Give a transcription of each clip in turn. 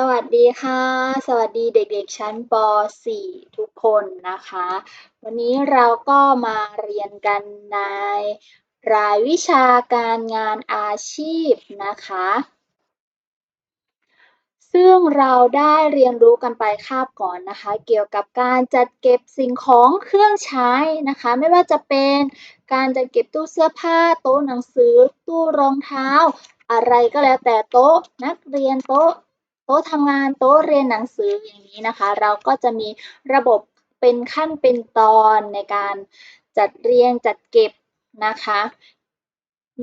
สวัสดีค่ะ สวัสดีเด็กๆชั้นป .4 ทุกคนนะคะ วันนี้เราก็มาเรียนกันในรายวิชาการงานอาชีพนะคะ ซึ่งเราได้เรียนรู้กันไปคาบก่อนนะคะ เกี่ยวกับการจัดเก็บสิ่งของเครื่องใช้นะคะ ไม่ว่าจะเป็นการจัดเก็บตู้เสื้อผ้าโต๊ะหนังสือ ตู้รองเท้า อะไรก็แล้วแต่โต๊ะนักเรียนโต๊ะ โต๊ะทำงานโต๊ะเรียนหนังสืออย่างนี้นะคะ เราก็จะมีระบบเป็นขั้นเป็นตอนในการจัดเรียงจัดเก็บนะคะ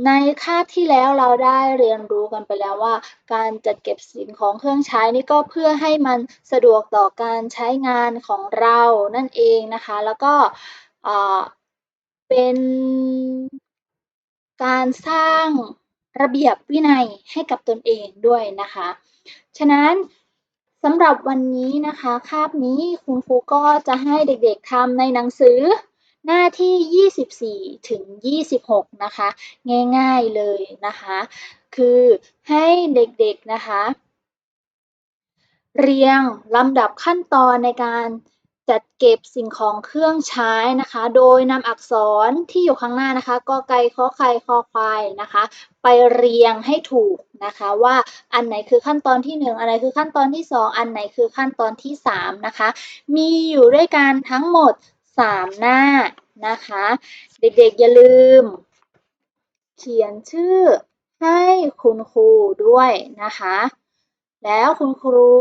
ในคาบที่แล้วเราได้เรียนรู้กันไปแล้วว่า การจัดเก็บสิ่งของเครื่องใช้นี่ก็เพื่อให้มันสะดวกต่อการใช้งานของเรานั่นเองนะคะ แล้วก็เป็นการสร้าง ระเบียบวินัยให้กับตนเองด้วยนะคะ ฉะนั้นสำหรับวันนี้นะคะ คาบนี้คุณครูก็จะให้เด็กๆทำในหนังสือหน้าที่ 24 ถึง 26 นะคะ ง่ายๆเลยนะคะ คือให้เด็กๆนะคะ เรียงลำดับขั้นตอนในการ จัดเก็บสิ่งของเครื่องใช้นะคะ โดยนำอักษรที่อยู่ข้างหน้านะคะกอไก่ขอไข่คอควายนะคะ ไปเรียงให้ถูกนะคะ ว่าอันไหนคือขั้นตอนที่ 1 อันไหนคือขั้นตอนที่ 2 อันไหนคือขั้นตอนที่ 3 นะคะ มีอยู่ด้วยกันทั้งหมด 3 หน้านะคะ เด็กๆอย่าลืม เขียนชื่อให้คุณครูด้วยนะคะ แล้วคุณครู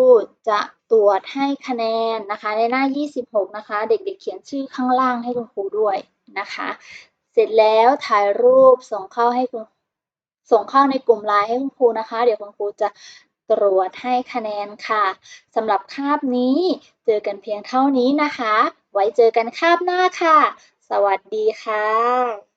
จะตรวจให้คะแนนนะคะ ในหน้า 26 นะคะ เด็กๆเขียนชื่อข้างล่างให้คุณครูด้วยนะคะ เสร็จแล้วถ่ายรูปส่งเข้าให้คุณส่งเข้าในกลุ่มไลน์ให้คุณครูนะคะ เดี๋ยวคุณครูจะตรวจให้คะแนนค่ะสำหรับคาบนี้เจอกันเพียงเท่านี้นะคะ ไว้เจอกันคาบหน้าค่ะ สวัสดีค่ะ